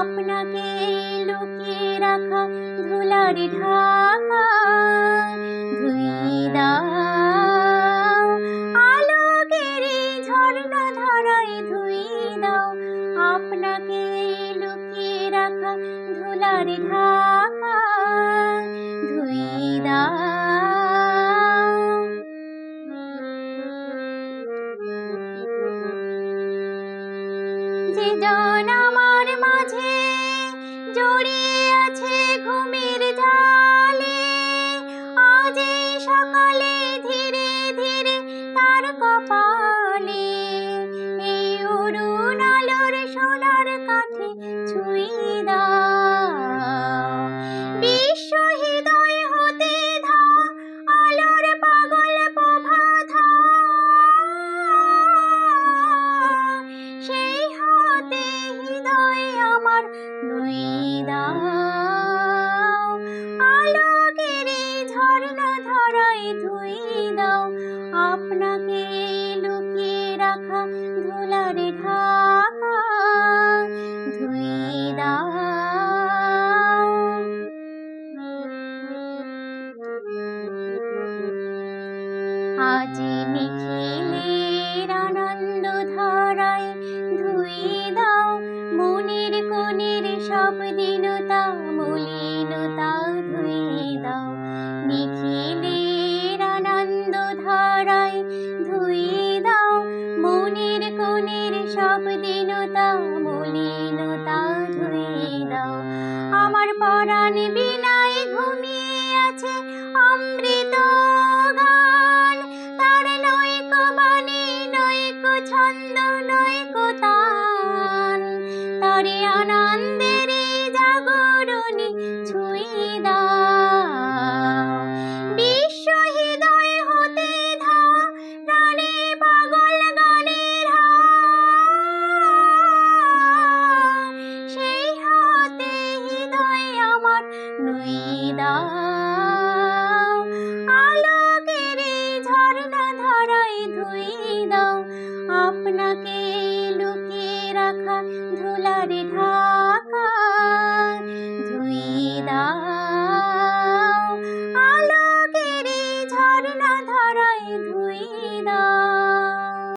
আপনাকে লুকিয়ে রাখা ধুলার ঢাকা, ধুয়ে দাও। আলোকের ঝর্ণা ধরাই ধুয়ে দাও। আপনাকে লুকিয়ে রাখা ধুলার ঢাকা ধুই দাও। যে জন আমার মাঝে জড়িয়ে আছে ঘুমের জালে। আজ সকালে ধীরে ধীরে তার কপালে এই অরুণ আলোর সোনার কাঠে ধুয়ে দাও আপনাকে লুকিয়ে রাখা ধুলার ধুয়ে দাও আজ নিখিলের আনন্দ ধারায় দাও মনের কোণের সব দীনতা ধুয়ে দাও মনের কোণের সব দীনতা মলিনতা ধুয়ে দাও আমার পরাণ বিনায় ঘুমিয়ে আছে অমৃত গান। তার নৈক বাণী, নৈক ছন্দ, নৈক তান তারে আনন্দের ধুয়ে দাও। আপনাকে লুকিয়ে রাখা ধুলারে ঢা